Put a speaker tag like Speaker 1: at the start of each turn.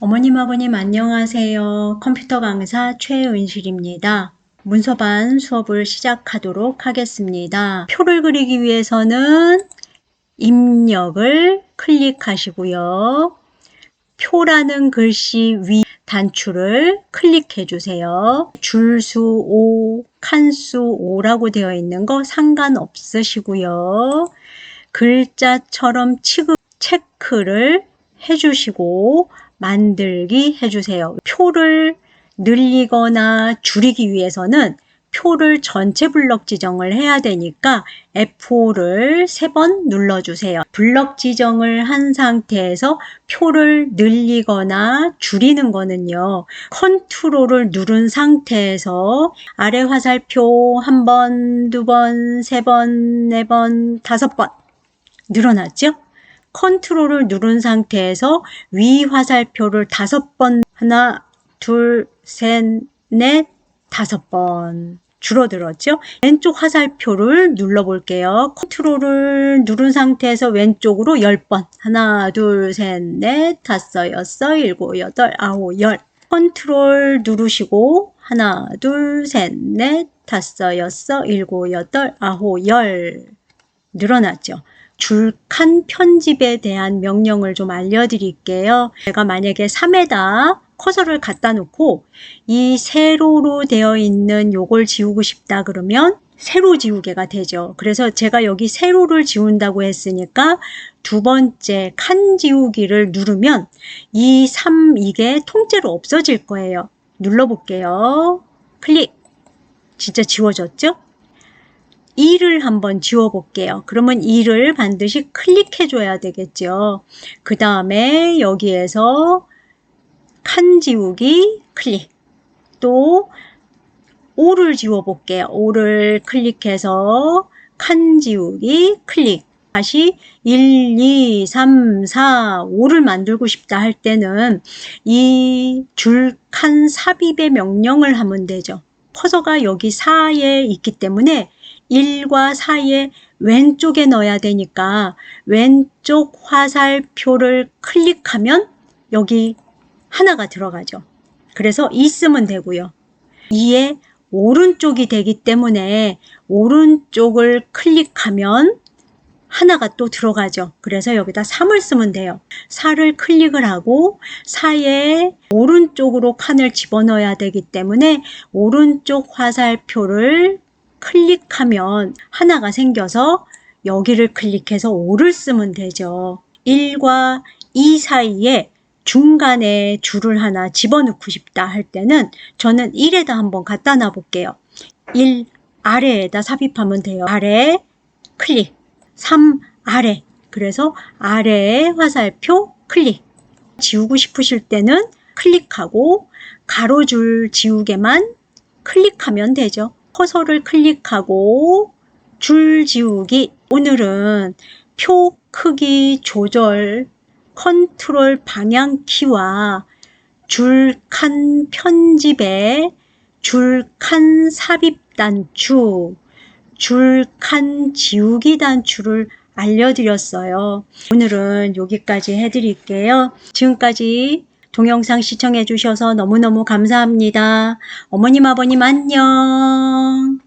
Speaker 1: 어머님, 아버님 안녕하세요. 컴퓨터 강사 최은실입니다. 문서반 수업을 시작하도록 하겠습니다. 표를 그리기 위해서는 입력을 클릭하시고요. 표라는 글씨 위 단추를 클릭해 주세요. 줄수 5, 칸수 5라고 되어 있는 거 상관없으시고요. 글자처럼 취급, 체크를 해주시고 만들기 해주세요. 표를 늘리거나 줄이기 위해서는 표를 전체 블럭 지정을 해야 되니까 F5를 세 번 눌러주세요. 블럭 지정을 한 상태에서 표를 늘리거나 줄이는 거는요. 컨트롤을 누른 상태에서 아래 화살표 한 번, 두 번, 세 번, 네 번, 다섯 번 늘어났죠? 컨트롤을 누른 상태에서 위 화살표를 다섯 번 하나, 둘, 셋, 넷, 다섯 번 줄어들었죠? 왼쪽 화살표를 눌러볼게요. 컨트롤을 누른 상태에서 왼쪽으로 10번 하나, 둘, 셋, 넷, 다섯, 여섯, 일곱, 여덟, 아홉, 열 컨트롤 누르시고 하나, 둘, 셋, 넷, 다섯, 여섯, 일곱, 여덟, 아홉, 열 늘어났죠? 줄칸 편집에 대한 명령을 좀 알려드릴게요. 제가 만약에 3에다 커서를 갖다 놓고 이 세로로 되어 있는 요걸 지우고 싶다 그러면 세로 지우개가 되죠. 그래서 제가 여기 세로를 지운다고 했으니까 두 번째 칸 지우기를 누르면 이 3, 이게 통째로 없어질 거예요. 눌러볼게요. 클릭. 진짜 지워졌죠? 2를 한번 지워볼게요. 그러면 2를 반드시 클릭해줘야 되겠죠. 그 다음에 여기에서 칸 지우기 클릭. 또 5를 지워볼게요. 5를 클릭해서 칸 지우기 클릭. 다시 1, 2, 3, 4, 5를 만들고 싶다 할 때는 이 줄 칸 삽입의 명령을 하면 되죠. 커서가 여기 4에 있기 때문에 1과 4의 왼쪽에 넣어야 되니까 왼쪽 화살표를 클릭하면 여기 하나가 들어가죠. 그래서 있으면 되고요. 2의 오른쪽이 되기 때문에 오른쪽을 클릭하면 하나가 또 들어가죠. 그래서 여기다 3을 쓰면 돼요. 4를 클릭을 하고 4의 오른쪽으로 칸을 집어넣어야 되기 때문에 오른쪽 화살표를 클릭하면 하나가 생겨서 여기를 클릭해서 5를 쓰면 되죠. 1과 2 사이에 중간에 줄을 하나 집어넣고 싶다 할 때는 저는 1에다 한번 갖다 놔 볼게요. 1 아래에다 삽입하면 돼요. 아래 클릭 3 아래. 그래서 아래에 화살표 클릭. 지우고 싶으실 때는 클릭하고 가로줄 지우개만 클릭하면 되죠. 커서를 클릭하고 줄 지우기. 오늘은 표 크기 조절 컨트롤 방향 키와 줄 칸 편집에 줄 칸 삽입 단추 줄 칸 지우기 단추를 알려드렸어요. 오늘은 여기까지 해드릴게요. 지금까지 동영상 시청해 주셔서 너무너무 감사합니다. 어머님, 아버님 안녕.